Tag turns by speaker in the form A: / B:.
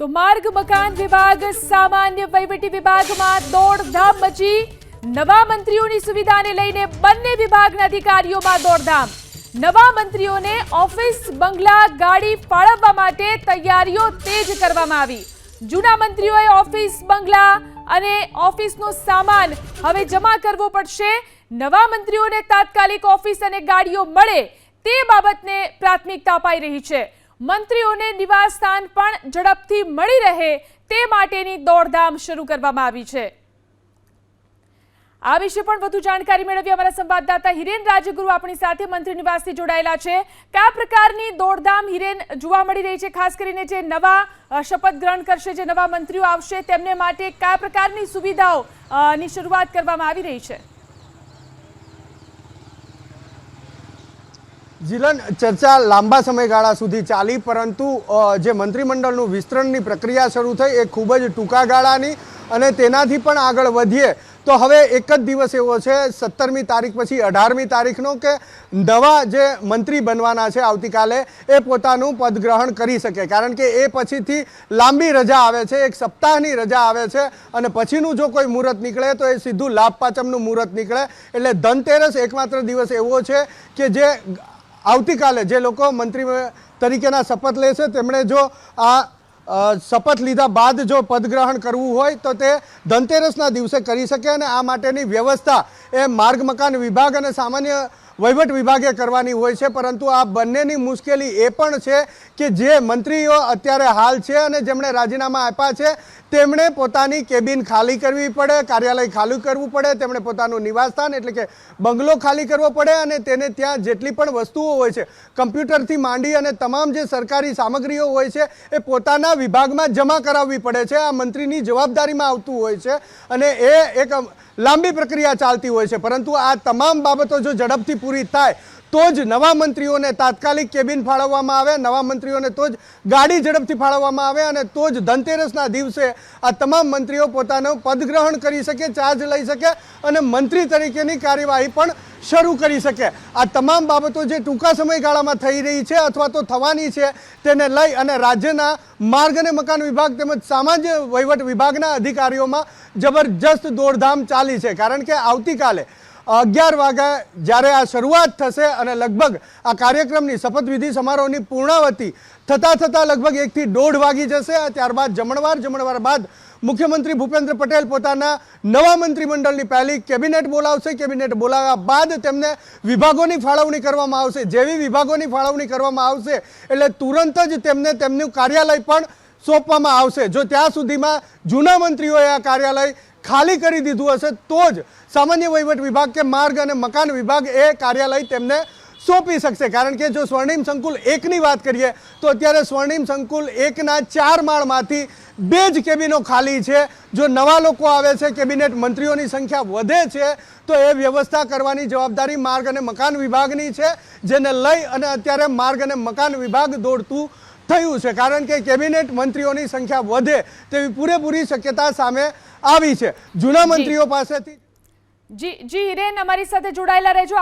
A: તો માર્ગ, મકાન વિભાગ, સામાન્ય વહીવટી વિભાગમાં દોડધામ મચી નવા મંત્રીઓની સુવિધાને લઈને બંને વિભાગના અધિકારીઓમાં દોડધામ. નવા મંત્રીઓને ઓફિસ, બંગલા, ગાડી ફાળવવા માટે તૈયારીઓ તેજ કરવામાં આવી. જૂના મંત્રીઓએ ઓફિસ, બંગલા અને ઓફિસનો સામાન હવે જમા કરવો પડશે. નવા મંત્રીઓને તાત્કાલિક ઓફિસ અને ગાડીઓ મળે તે બાબતને પ્રાથમિકતા અપાઈ રહી છે. મંત્રીઓને નિવાસસ્થાન પણ ઝડપથી મળી રહે તે માટેની દોડધામ શરૂ કરવામાં આવી છે. આ વિશે પણ વધુ જાણકારી મેળવી અમારા સંવાદદાતા હિરેન રાજગુરુ આપણી સાથે મંત્રી નિવાસથી જોડાયેલા છે. કયા પ્રકારની દોડધામ હિરેન જોવા મળી રહી છે? ખાસ કરીને જે નવા શપથ ગ્રહણ કરશે, જે નવા મંત્રીઓ આવશે, તેમને માટે કયા પ્રકારની સુવિધાઓ ની શરૂઆત કરવામાં આવી રહી છે?
B: જીલન ચર્ચા લાંબા સમયગાળા સુધી ચાલી, પરંતુ જે મંત્રીમંડળનું વિસ્તરણની પ્રક્રિયા શરૂ થઈ એ ખૂબ જ ટૂંકા ગાળાની અને તેનાથી પણ આગળ વધીએ. તો હવે એક જ દિવસ એવો છે, સત્તરમી તારીખ પછી અઢારમી તારીખનો કે નવા જે મંત્રી બનવાના છે આવતીકાલે એ પોતાનું પદગ્રહણ કરી શકે. કારણ કે એ પછીથી લાંબી રજા આવે છે, એક સપ્તાહની રજા આવે છે અને પછીનું જો કોઈ મુહૂર્ત નીકળે તો એ સીધું લાભ પાચમનું મુહૂર્ત નીકળે. એટલે ધનતેરસ એકમાત્ર દિવસ એવો છે કે જે આવતીકાલે જે લોકો મંત્રી તરીકેના શપથ લે છે તેમણે જો આ શપથ લીધા બાદ જો પદગ્રહણ કરવું હોય, તો તે ધનતેરસના દિવસે કરી શકે અને આ માટેની વ્યવસ્થા એ માર્ગ, મકાન વિભાગ અને સામાન્ય વહીવટ વિભાગે કરવાની હોય છે, પરંતુ આ બંનેની મુશ્કેલી એ પણ છે કે જે મંત્રીઓ અત્યારે હાલ છે અને જેમણે રાજીનામા આપ્યા છે, તેમણે પોતાની કેબિન ખાલી કરવી પડે, કાર્યાલય ખાલી કરવું પડે, તેમણે પોતાનું નિવાસસ્થાન એટલે કે બંગલો ખાલી કરવો પડે અને તેને ત્યાં જેટલી પણ વસ્તુઓ હોય છે, કમ્પ્યુટરથી માંડી અને તમામ જે સરકારી સામગ્રીઓ હોય છે, એ પોતાના વિભાગમાં જમા કરાવવી પડે છે, આ મંત્રીની જવાબદારીમાં આવતું હોય છે અને એ એક લાંબી પ્રક્રિયા ચાલતી હોય છે, પરંતુ આ તમામ બાબતો જો ઝડપથી પૂરી થાય, તો જ નવા મંત્રીઓને તાત્કાલિક કેબિન ફાળવવામાં આવે, નવા મંત્રીઓને તો જ ગાડી ઝડપથી ફાળવવામાં આવે અને તો જ ધનતેરસના દિવસે આ તમામ મંત્રીઓ પોતાનું પદગ્રહણ કરી શકે, ચાર્જ લઈ શકે અને મંત્રી તરીકેની કાર્યવાહી પણ શરૂ કરી શકે. આ તમામ બાબતો જે ટૂંકા સમયગાળામાં થઈ રહી છે અથવા તો થવાની છે તેને લઈ અને રાજ્યના માર્ગ અને મકાન વિભાગ તેમજ સામાન્ય વહીવટ વિભાગના અધિકારીઓમાં જબરજસ્ત દોડધામ ચાલી છે. કારણ કે આવતીકાલે અગિયાર વાગ્યા જ્યારે આ શરૂઆત થશે અને લગભગ આ કાર્યક્રમની શપથવિધિ સમારોહની પૂર્ણાવતિ થતાં થતાં લગભગ એકથી દોઢ વાગી જશે. ત્યારબાદ જમણવાર જમણવાર બાદ મુખ્યમંત્રી ભૂપેન્દ્ર પટેલ પોતાના નવા મંત્રીમંડળની પહેલી કેબિનેટ બોલાવશે. કેબિનેટ બોલાવ્યા બાદ તેમને વિભાગોની ફાળવણી કરવામાં આવશે. જેવી વિભાગોની ફાળવણી કરવામાં આવશે એટલે તુરંત જ તેમને તેમનું કાર્યાલય પણ સોંપવામાં આવશે. જો ત્યાં સુધીમાં જૂના મંત્રીઓએ આ કાર્યાલય ખાલી કરી દીધું હશે, તો જ સામાન્ય વહીવટ વિભાગ કે માર્ગ અને મકાન વિભાગ એ કાર્યાલય તેમને સોંપી શકશે. કારણ કે જો સ્વર્ણિમ સંકુલ એકની વાત કરીએ, તો અત્યારે સ્વર્ણિમ સંકુલ એકના ચાર માળમાંથી બે જ કેબિનો ખાલી છે. જો નવા લોકો આવે છે, કેબિનેટ મંત્રીઓની સંખ્યા વધે છે, તો એ વ્યવસ્થા કરવાની જવાબદારી માર્ગ અને મકાન વિભાગની છે, જેને લઈ અને અત્યારે માર્ગ અને મકાન વિભાગ દોડતું થયું છે. કારણ કે કેબિનેટ મંત્રીઓની સંખ્યા વધે તેવી પૂરેપૂરી શક્યતા સામે આવી છે. જૂના મંત્રીઓ પાસેથી
A: જી જી હિરેન અમારી સાથે જોડાયેલા રહેજો.